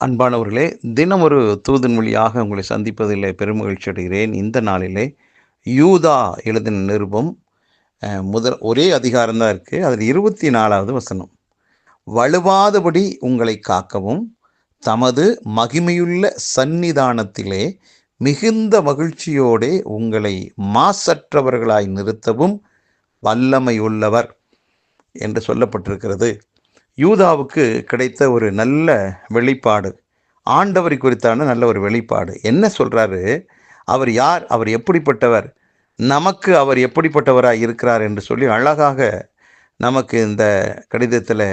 அன்பானவர்களே தினம் ஒரு தூதன் மொழியாக உங்களை சந்திப்பதில் பெருமகிழ்ச்சி அடைகிறேன். இந்த நாளிலே யூதா எழுதின நிருபம் முதல் ஒரே அதிகாரம் தான் இருக்குது அதில் இருபத்தி நாலாவது வசனம். வலுவாதபடி உங்களை காக்கவும் தமது மகிமையுள்ள சந்நிதானத்திலே மிகுந்த மகிழ்ச்சியோடே உங்களை மாசற்றவர்களாய் நிறுத்தவும் வல்லமையுள்ளவர் என்று சொல்லப்பட்டிருக்கிறது. யூதாவுக்கு கிடைத்த ஒரு நல்ல வெளிப்பாடு ஆண்டவரை குறித்தான நல்ல ஒரு வெளிப்பாடு. என்ன சொல்கிறாரு அவர் யார்? அவர் எப்படிப்பட்டவர்? நமக்கு அவர் எப்படிப்பட்டவராக இருக்கிறார் என்று சொல்லி அழகாக நமக்கு இந்த கடிதத்தில்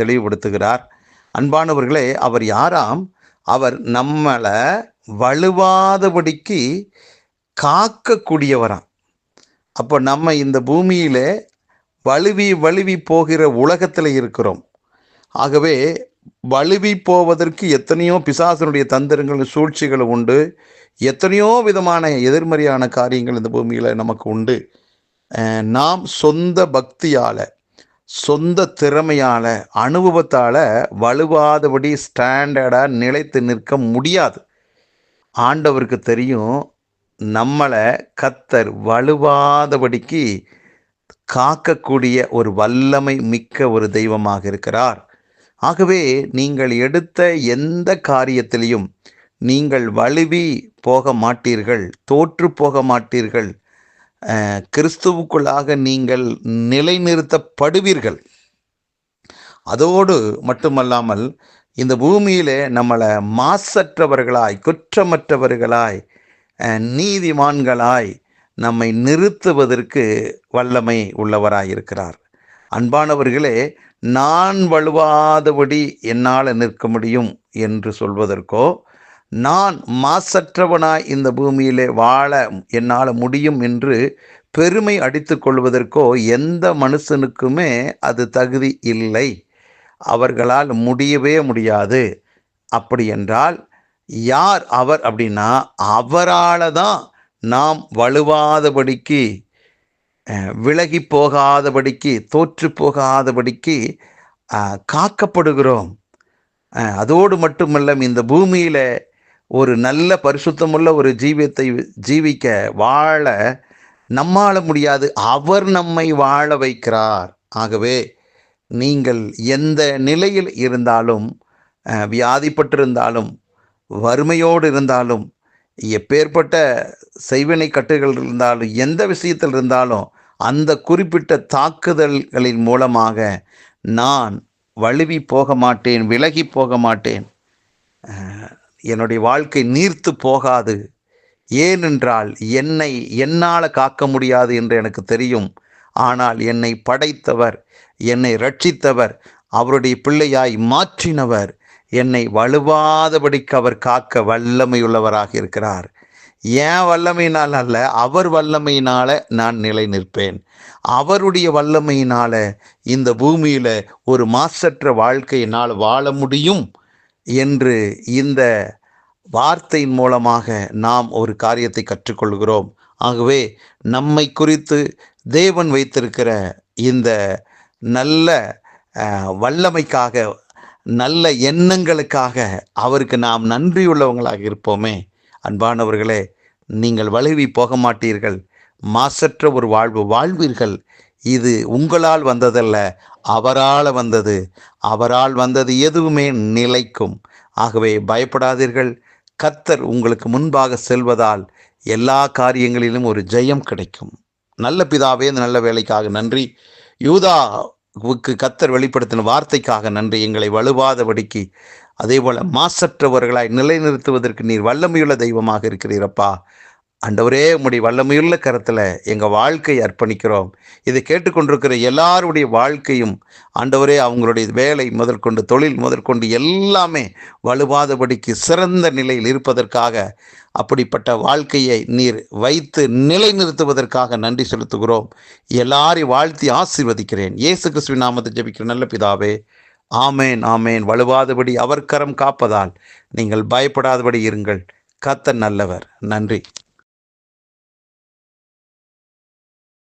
தெளிவுபடுத்துகிறார். அன்பானவர்களே அவர் யாராம்? அவர் நம்மளை வலுவாதபடிக்கு காக்கக்கூடியவராம். அப்போ நம்ம இந்த பூமியில் வலுவி வலுவி போகிற உலகத்தில் இருக்கிறோம். ஆகவே வலுவி போவதற்கு எத்தனையோ பிசாசனுடைய தந்திரங்கள் சூழ்ச்சிகள் உண்டு. எத்தனையோ விதமான எதிர்மறையான காரியங்கள் இந்த பூமியில் நமக்கு உண்டு. நாம் சொந்த பக்தியால் சொந்த திறமையால் அனுபவத்தால் வலுவாதபடி ஸ்டாண்டர்டாக நிலைத்து நிற்க முடியாது. ஆண்டவருக்கு தெரியும் நம்மளை கத்தர் வலுவாதபடிக்கு காக்கக்கூடிய ஒரு வல்லமை மிக்க ஒரு தெய்வமாக இருக்கிறார். ஆகவே நீங்கள் எடுத்த எந்த காரியத்திலையும் நீங்கள் வலுவி போக மாட்டீர்கள் தோற்று போக மாட்டீர்கள் கிறிஸ்துவுக்குள்ளாக நீங்கள் நிலைநிறுத்தப்படுவீர்கள். அதோடு மட்டுமல்லாமல் இந்த பூமியிலே நம்மளை மாசற்றவர்களாய் குற்றமற்றவர்களாய் நீதிமான்களாய் நம்மை நிறுத்துவதற்கு வல்லமை உள்ளவராயிருக்கிறார். அன்பானவர்களே நான் வலுவாதபடி என்னால் நிற்க முடியும் என்று சொல்வதற்கோ நான் மாசற்றவனாய் இந்த பூமியிலே வாழ என்னால் முடியும் என்று பெருமை அடித்து கொள்வதற்கோ எந்த மனுஷனுக்குமே அது தகுதி இல்லை. அவர்களால் முடியவே முடியாது. அப்படி என்றால் யார் அவர் அப்படின்னா அவரால் தான் நாம் வலுவாதபடிக்கு விலகி போகாதபடிக்கு தோற்று போகாதபடிக்கு காக்கப்படுகிறோம். அதோடு மட்டுமல்ல இந்த பூமியில் ஒரு நல்ல பரிசுத்தமுள்ள ஒரு ஜீவியத்தை ஜீவிக்க வாழ நம்மால முடியாது. அவர் நம்மை வாழ வைக்கிறார். ஆகவே நீங்கள் எந்த நிலையில் இருந்தாலும் வியாதிப்பட்டிருந்தாலும் வறுமையோடு இருந்தாலும் எப்பேற்பட்ட செய்வினை கட்டுகள் இருந்தாலும் எந்த விஷயத்தில் இருந்தாலும் அந்த குறிப்பிட்ட தாக்குதல்களின் மூலமாக நான் வழுவி போக மாட்டேன் விலகி போக மாட்டேன். என்னுடைய வாழ்க்கை நீர்த்து போகாது. ஏனென்றால் என்னை என்னால் காக்க முடியாது என்று எனக்கு தெரியும். ஆனால் என்னை படைத்தவர் என்னை ரட்சித்தவர் அவருடைய பிள்ளையாய் மாற்றினவர் என்னை வலுவாதபடிக்கு அவர் காக்க வல்லமையுள்ளவராக இருக்கிறார். ஏன் வல்லமையினால் அல்ல அவர் வல்லமையினால நான் நிலை நிற்பேன் அவருடைய வல்லமையினால இந்த பூமியில ஒரு மாசற்ற வாழ்க்கையினால் வாழ முடியும் என்று இந்த வார்த்தையின் மூலமாக நாம் ஒரு காரியத்தை கற்றுக்கொள்கிறோம். ஆகவே நம்மை குறித்து தேவன் வைத்திருக்கிற இந்த நல்ல வல்லமைக்காக நல்ல எண்ணங்களுக்காக அவருக்கு நாம் நன்றியுள்ளவங்களாக இருப்போமே. அன்பானவர்களே நீங்கள் வலுவி போக மாட்டீர்கள். மாசற்ற ஒரு வாழ்வு வாழ்வீர்கள். இது உங்களால் வந்ததல்ல அவரால் வந்தது. அவரால் வந்தது எதுவுமே நிலைக்கும். ஆகவே பயப்படாதீர்கள். கத்தர் உங்களுக்கு முன்பாக செல்வதால் எல்லா காரியங்களிலும் ஒரு ஜெயம் கிடைக்கும். நல்ல பிதாவே இந்த நல்ல வேலைக்காக நன்றி. யூதா உக்கு கத்தர் வெளிப்படுத்தின வார்த்தைக்காக நன்றி. எங்களை வலுவாதபடிக்கு அதே போல மாசற்றவர்களாய் நிலைநிறுத்துவதற்கு நீர் வல்லமையுள்ள தெய்வமாக இருக்கிறீரப்பா அண்டவரே உம்முடைய வல்லமையுள்ள கரத்தில் எங்கள் வாழ்க்கையை அர்ப்பணிக்கிறோம். இதை கேட்டுக்கொண்டிருக்கிற எல்லாருடைய வாழ்க்கையும் ஆண்டவரே அவங்களுடைய வேலை முதற்கொண்டு தொழில் முதற்கொண்டு எல்லாமே வலுவாதபடிக்கு சிறந்த நிலையில் இருப்பதற்காக அப்படிப்பட்ட வாழ்க்கையை நீர் வைத்து நிலைநிறுத்துவதற்காக நன்றி செலுத்துகிறோம். எல்லாரையும் வாழ்த்தி ஆசீர்வதிக்கிறேன். இயேசு கிறிஸ்துவின் நாமத்தை ஜபிக்கிற நல்ல பிதாவே ஆமேன் ஆமேன். வலுவாதபடி அவர் கரம் காப்பதால் நீங்கள் பயப்படாதபடி இருங்கள். கத்த நல்லவர். நன்றி.